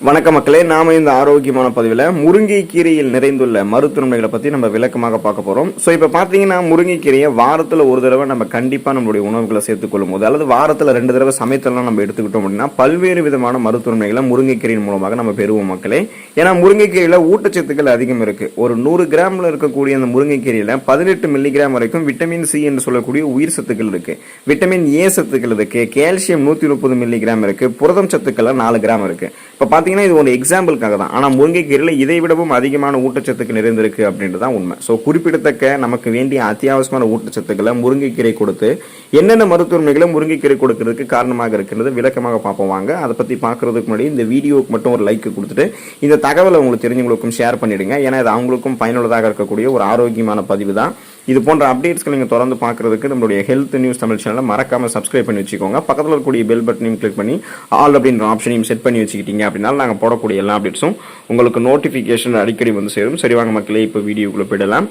வணக்க மக்களே நாம இந்த ஆரோக்கியமான பதிவில் முருங்கைக்கீரையில் நிறைந்துள்ள மருத்துவமைகளை பற்றி நம்ம விளக்கமாக பார்க்க போகிறோம் ஸோ இப்போ பார்த்தீங்கன்னா முருங்கைக்கீரையை வாரத்தில் ஒரு தடவை நம்ம கண்டிப்பாக நம்மளுடைய உணவுகளை சேர்த்துக்கொள்ளும் போது அல்லது வாரத்தில் ரெண்டு தடவை சமயத்தெல்லாம் நம்ம எடுத்துக்கிட்டோம் அப்படின்னா பல்வேறு விதமான மருத்துவமைகளை முருங்கைக்கீரையின் மூலமாக நம்ம பெறுவோம் மக்களே. ஏன்னா முருங்கைக்கீரையில் ஊட்டச்சத்துக்கள் அதிகம் இருக்குது ஒரு நூறு கிராமில் இருக்கக்கூடிய அந்த முருங்கைக்கீரையில் பதினெட்டு மில்லிகிராம் வரைக்கும் விட்டமின் சி என்று சொல்லக்கூடிய உயிர் சத்துக்கள் இருக்குது விட்டமின் ஏ சத்துக்கள் இருக்குது கேல்சியம் நூற்றி முப்பது மில்லிகிராம் இருக்குது புரதம் சத்துக்கள்லாம் நாலு கிராம் இருக்குது இப்போ பார்த்து பார்த்தீங்கன்னா இது ஒரு எக்ஸாம்பிளுக்காக தான். ஆனால் முருங்கைக்கீரையில் இதை விடவும் அதிகமான ஊட்டச்சத்துக்கு நிறைந்திருக்கு அப்படின்றது தான் உண்மை. ஸோ குறிப்பிடத்தக்க நமக்கு வேண்டிய அத்தியாவசியமான ஊட்டச்சத்துக்களை முருங்கைக்கீரை கொடுத்து என்னென்ன மருத்துவமைகளை முருங்கைக்கீரை கொடுக்கறதுக்கு காரணமாக இருக்கின்றது விளக்கமாக பார்ப்போம் வாங்க. அதை பற்றி பார்க்குறதுக்கு முன்னாடி இந்த வீடியோவுக்கு மட்டும் ஒரு லைக் கொடுத்துட்டு இந்த தகவலை உங்களுக்கு தெரிஞ்சவங்களுக்கும் ஷேர் பண்ணிடுங்க. ஏன்னா இது அவங்களுக்கும் பயனுள்ளதாக இருக்கக்கூடிய ஒரு ஆரோக்கியமான பதிவு தான். இது போன்ற அப்டேட்ஸ்க்கு நீங்கள் தொடர்ந்து பார்க்குறதுக்கு நம்மளுடைய ஹெல்த் நியூஸ் தமிழ் சேனலை மறக்காமல் சப்ஸ்கிரைப் பண்ணி வச்சுக்கோங்க. பக்கத்தில் இருக்கக்கூடிய பெல் பட்டனையும் கிளிக் பண்ணி ஆல் அப்படின்ற ஆப்ஷனையும் செட் பண்ணி வச்சுக்கிட்டீங்க அப்படின்னா நாங்கள் போடக்கூடிய எல்லா அப்டேட்ஸும் உங்களுக்கு நோட்டிஃபிகேஷன் அடிக்கடி வந்து சேரும். சரி வாங்க மக்களே இப்போ வீடியோக்குள்ளே போயிடலாம்.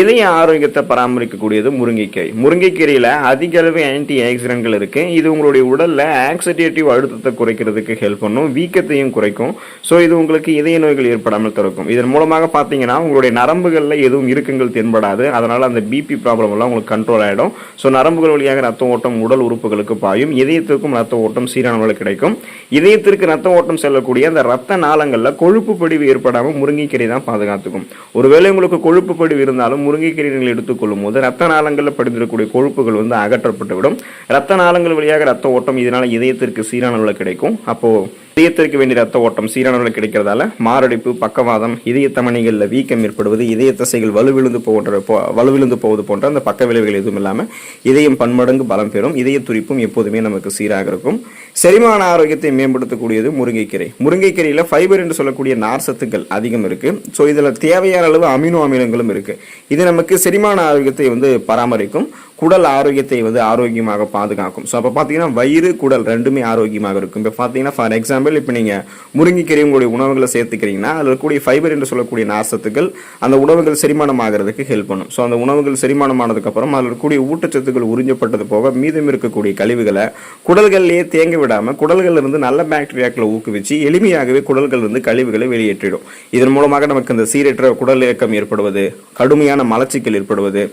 இதய ஆரோக்கியத்தை பராமரிக்கக்கூடியது முருங்கைக்கீரை. முருங்கைக்கீரையில் அதிக அளவு ஆன்டி ஆக்சிடென்ட்கள் இருக்குது இது உங்களுடைய உடலில் ஆக்சிடேட்டிவ் அழுத்தத்தை குறைக்கிறதுக்கு ஹெல்ப் பண்ணும். வீக்கத்தையும் குறைக்கும். ஸோ இது உங்களுக்கு இதய நோய்கள் ஏற்படாமல் தடுக்கும். இதன் மூலமாக பார்த்தீங்கன்னா உங்களுடைய நரம்புகளில் எதுவும் இறுக்கங்கள் தென்படாது. அதனால் அந்த அந்த பிபி ப்ராப்ளம் எல்லாம் உங்களுக்கு கண்ட்ரோல் ஆகிடும் ஸோ நரம்புகள் வழியாக ரத்த ஓட்டம் உடல் உறுப்புகளுக்கு பாயும். இதயத்திற்கும் ரத்த ஓட்டம் சீரானவர்கள் கிடைக்கும். இதயத்திற்கு ரத்த ஓட்டம் செல்லக்கூடிய அந்த ரத்த நாளங்களில் கொழுப்பு படிவு ஏற்படாமல் முருங்கைக்கீரை தான் பாதுகாத்துக்கும். ஒருவேளை உங்களுக்கு கொழுப்பு படிவு இருந்தாலும் முருங்கைக்கீரை நீங்கள் எடுத்துக்கொள்ளும் போது ரத்த நாளங்களில் படிந்திருக்கக்கூடிய கொழுப்புகள் வந்து அகற்றப்பட்டுவிடும். ரத்த நாளங்கள் வழியாக ரத்த ஓட்டம் இதனால் இதயத்திற்கு சீரான கிடைக்கும். அப்போது இதயத்திற்கு வேண்டிய ரத்த ஓட்டம் சீரானவர்கள் கிடைக்கிறதால மாரடைப்பு பக்கவாதம் இதய தமணிகளில் வீக்கம் ஏற்படுவது இதய தசைகள் வலுவிழுந்து போன்ற போ- விழுந்து போவது போன்ற அந்த பக்க விளைவுகள் எதுவும் இல்லாமல் இதயம் பன்மடங்கு பலம் பெறும் இதய துடிப்பும் எப்போதுமே நமக்கு சீராக இருக்கும். செரிமான ஆரோக்கியத்தை மேம்படுத்தக்கூடியது முருங்கைக்கீரை. முருங்கைக்கீரையில் ஃபைபர் என்று சொல்லக்கூடிய நார் சத்துக்கள் அதிகம் இருக்கு. ஸோ இதில் தேவையான அளவு அமினோ அமிலங்களும் இருக்கு. இது நமக்கு செரிமான ஆரோக்கியத்தை வந்து பராமரிக்கும். குடல் ஆரோக்கியத்தை வந்து ஆரோக்கியமாக பாதுகாக்கும். ஸோ அப்போ பார்த்தீங்கன்னா வயிறு குடல் ரெண்டுமே ஆரோக்கியமாக இருக்கும். இப்போ பார்த்தீங்கன்னா ஃபார் எக்ஸாம்பிள் இப்போ நீங்கள் முருங்கைக்கீரை உங்களுடைய உணவுகளை சேர்த்துக்கிறீங்கன்னா அதில் இருக்கக்கூடிய ஃபைபர் என்று சொல்லக்கூடிய நார்சத்துக்கள் அந்த உணவுகள் செரிமானம் ஆகிறதுக்கு ஹெல்ப் பண்ணும். ஸோ அந்த உணவுகள் செரிமானமானதுக்கப்புறம் அதில் இருக்கக்கூடிய ஊட்டச்சத்துக்கள் உறிஞ்சப்பட்டது போக மீதம் இருக்கக்கூடிய கழிவுகளை குடல்கள்லேயே தேங்க விடாமல் குடல்கள் இருந்து நல்ல பாக்டீரியாக்களை ஊக்குவிச்சு எளிமையாகவே குடல்கள் இருந்து கழிவுகளை வெளியேற்றிடும். இதன் மூலமாக நமக்கு இந்த சீரற்ற குடல் இயக்கம் ஏற்படுவது கடுமையான மலச்சிக்கல் ஏற்படுவது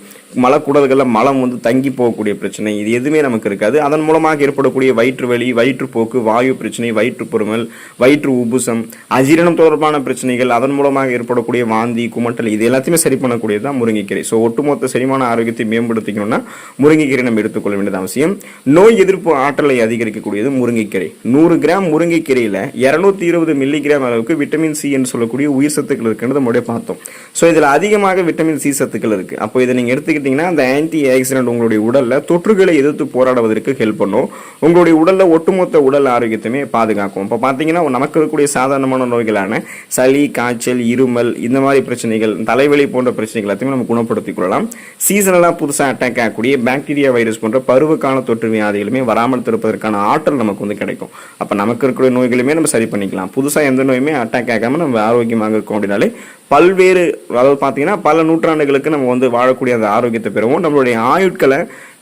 மலக்குடல்களில் மலம் வந்து தங்கி போகக்கூடிய பிரச்சனை இது எதுவுமே நமக்கு இருக்காது. அதன் மூலமாக ஏற்படக்கூடிய வயிற்று வலி வயிற்றுப்போக்கு வாயு பிரச்சனை வயிற்று பொறுமல் வயிற்று உபுசம் அஜீரணம் தொடர்பான பிரச்சனைகள் அதன் மூலமாக ஏற்படக்கூடிய வாந்தி குமட்டல் இது எல்லாத்தையுமே சரி பண்ணக்கூடியது தான் முருங்கைக்கீரை. ஸோ ஒட்டுமொத்த செரிமான ஆரோக்கியத்தை மேம்படுத்திக்கணும்னா முருங்கைக்கீரை நம்ம எடுத்துக்கொள்ள வேண்டியது அவசியம். நோய் எதிர்ப்பு ஆற்றலை அதிகரிக்கக்கூடியது முருங்கைக்கீரை. நூறு கிராம் முருங்கைக்கீரையில் இரநூத்தி இருபது மில்லிகிராம் அளவுக்கு விட்டமின் சி என்று சொல்லக்கூடிய உயிர் சத்துக்கள் இருக்குன்னு முன்னாடியே பார்த்தோம். ஸோ இதில் அதிகமாக விட்டமின் சி சத்துக்கள் இருக்கு. அப்போ இதை நீங்கள் எடுத்துக்கிட்டீங்கன்னா அந்த ஆன்டி ஆக்சிடென்ட் உங்களுடைய உடலில் தொற்றுகளை எதிர்த்து போராடுவதற்கு ஹெல்ப் பண்ணும். உங்களுடைய உடலில் ஒட்டுமொத்த உடல் ஆரோக்கியத்தையுமே பாதுகாக்கும். இப்போ பார்த்தீங்கன்னா நமக்கு இருக்கக்கூடிய சாதாரணமான நோய்களான சளி காய்ச்சல் இருமல் இந்த மாதிரி பிரச்சனைகள் தலைவலி போன்ற பிரச்சனைகள் எல்லாத்தையுமே நம்ம குணப்படுத்திக் கொள்ளலாம். சீசனலாக புதுசாக அட்டாக் ஆகக்கூடிய பாக்டீரியா வைரஸ் போன்ற பருவகால தொற்று வியாதிகளுமே வராமல் தடுப்பதற்கான ஆற்றல் நமக்கு வந்து கிடைக்கும். அப்போ நமக்கு இருக்கக்கூடிய நோய்களுமே நம்ம சரி பண்ணிக்கலாம். புதுசாக எந்த நோயுமே அட்டாக் ஆகாமல் நம்ம ஆரோக்கியமாக இருக்கோம் அப்படின்னாலே பல்வேறு அதாவது பார்த்தீங்கன்னா பல நூற்றாண்டுகளுக்கு நம்ம வந்து வாழக்கூடிய அந்த ஆரோக்கியத்தை பெறுவோம். நம்மளுடைய ஆயுட்களை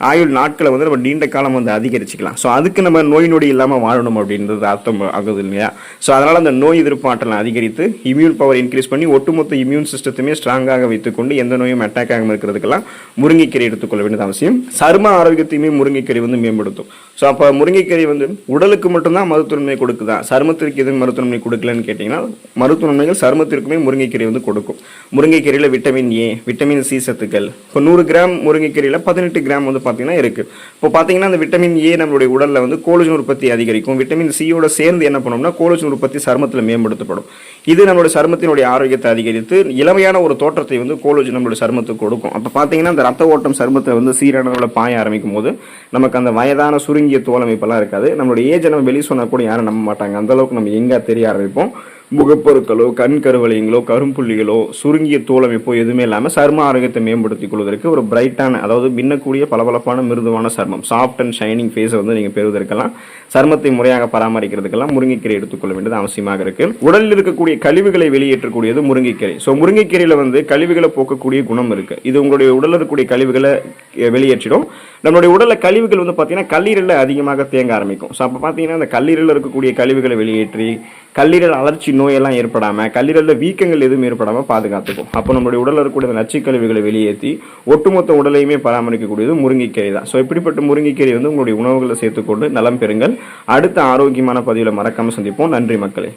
ஆயுள் நாட்களை வந்து நம்ம நீண்ட காலம் வந்து அதிகரிச்சுக்கலாம். ஸோ அதுக்கு நம்ம நோய் நொடி இல்லாமல் வாழணும் அப்படின்றது அர்த்தம் ஆகுது இல்லையா? ஸோ அதனால் அந்த நோய் எதிர்ப்பு ஆற்றலை அதிகரித்து இம்யூன் பவர் இன்க்ரீஸ் பண்ணி ஒட்டுமொத்த இம்யூன் சிஸ்டத்தையுமே ஸ்ட்ராங்காக வைத்துக்கொண்டு எந்த நோயும் அட்டாக் ஆகாமல் இருக்கிறதுக்கெல்லாம் முருங்கைக்கீரை எடுத்துக்கொள்ள வேண்டியது அவசியம். சரும ஆரோக்கியத்தையுமே முருங்கைக்கீரை வந்து மேம்படுத்தும். ஸோ அப்போ முருங்கைக்கீரை வந்து உடலுக்கு மட்டும்தான் மருத்துவமனை கொடுக்குதா? சருமத்திற்கு எதுவும் மருத்துவமனை கொடுக்கலன்னு கேட்டிங்கன்னா மருத்துவமனைகள் சருமத்திற்குமே முருங்கைக்கீரை வந்து கொடுக்கும். முருங்கைக்கீரையில் விட்டமின் ஏ விட்டமின் சி சத்துக்கள். இப்போ நூறு கிராம் முருங்கைக்கீரையில் பதினெட்டு கிராம் வந்து பார்த்தீங்கன்னா இருக்குது இப்போ பார்த்தீங்கன்னா அந்த விட்டமின் ஏ நம்மளுடைய உடலில் வந்து கோலஜன் உற்பத்தி அதிகரிக்கும். விட்டமின் சியோட சேர்ந்து என்ன பண்ணோம்னா கோலஜன் உற்பத்தி சருமத்தில் மேம்படுத்தப்படும். இது நம்மளுடைய சருமத்தினுடைய ஆரோக்கியத்தை அதிகரித்து இளமையான ஒரு தோற்றத்தை வந்து கோலஜன் நம்மளுடைய சருமத்துக்கு கொடுக்கும். அப்போ பார்த்தீங்கன்னா அந்த ரத்த ஓட்டம் சருமத்தில் வந்து சீரான அளவில் பாய ஆரம்பிக்கும் போது நமக்கு அந்த வயதான சுருங்கிய தோல் அமைப்பெல்லாம் இருக்காது. நம்மளுடைய ஏஜை நம்ம வெளியே சொன்னால் கூட யாரும் நம்ப மாட்டாங்க. அந்த அளவுக்கு நம்ம எங்கே தெரிய ஆரம்பிப்போம். முகப்பொருட்களோ கண் கருவளையங்களோ கரும்புள்ளிகளோ சுருங்கிய தோலமைப்போ எதுவுமே இல்லாமல் சர்ம ஆரோக்கியத்தை மேம்படுத்திக் கொள்வதற்கு ஒரு பிரைட்டான அதாவது மின்னக்கூடிய பளபளப்பான மிருதுவான சர்மம். சாஃப்ட் அண்ட் ஷைனிங் ஃபேஸை வந்து நீங்கள் பெறுவதற்கெல்லாம் சர்மத்தை முறையாக பராமரிக்கிறதுக்கெல்லாம் முருங்கைக்கீரை எடுத்துக்கொள்ள வேண்டியது அவசியமாக இருக்கு. உடலில் இருக்கக்கூடிய கழிவுகளை வெளியேற்றக்கூடியது முருங்கைக்கீரை. ஸோ முருங்கைக்கீரையில் வந்து கழிவுகளை போக்கக்கூடிய குணம் இருக்கு. இது உங்களுடைய உடலில் இருக்கக்கூடிய கழிவுகளை வெளியேற்றிடும். நம்மளுடைய உடலில் கழிவுகள் வந்து பார்த்தீங்கன்னா கல்லீரலில் அதிகமாக தேங்க ஆரம்பிக்கும். ஸோ அப்போ பார்த்தீங்கன்னா அந்த கல்லீரலில் இருக்கக்கூடிய கழிவுகளை வெளியேற்றி கல்லீரல் அலர்ச்சி நோயெல்லாம் ஏற்படாமல் கல்லீரலில் வீக்கங்கள் எதுவும் ஏற்படாமல் பாதுகாத்துக்கும். அப்போ நம்மளுடைய உடலில் இருக்கக்கூடிய நச்சு கழிவுகளை வெளியேற்றி ஒட்டுமொத்த உடலையுமே பராமரிக்கக்கூடியது முருங்கைக்கீரை தான். ஸோ இப்படிப்பட்ட முருங்கைக்கீரை வந்து உங்களுடைய உணவுகளை சேர்த்துக்கொண்டு நலம் பெறுங்கள். அடுத்த ஆரோக்கியமான பதிவில் மறக்காமல் சந்திப்போம். நன்றி மக்களே.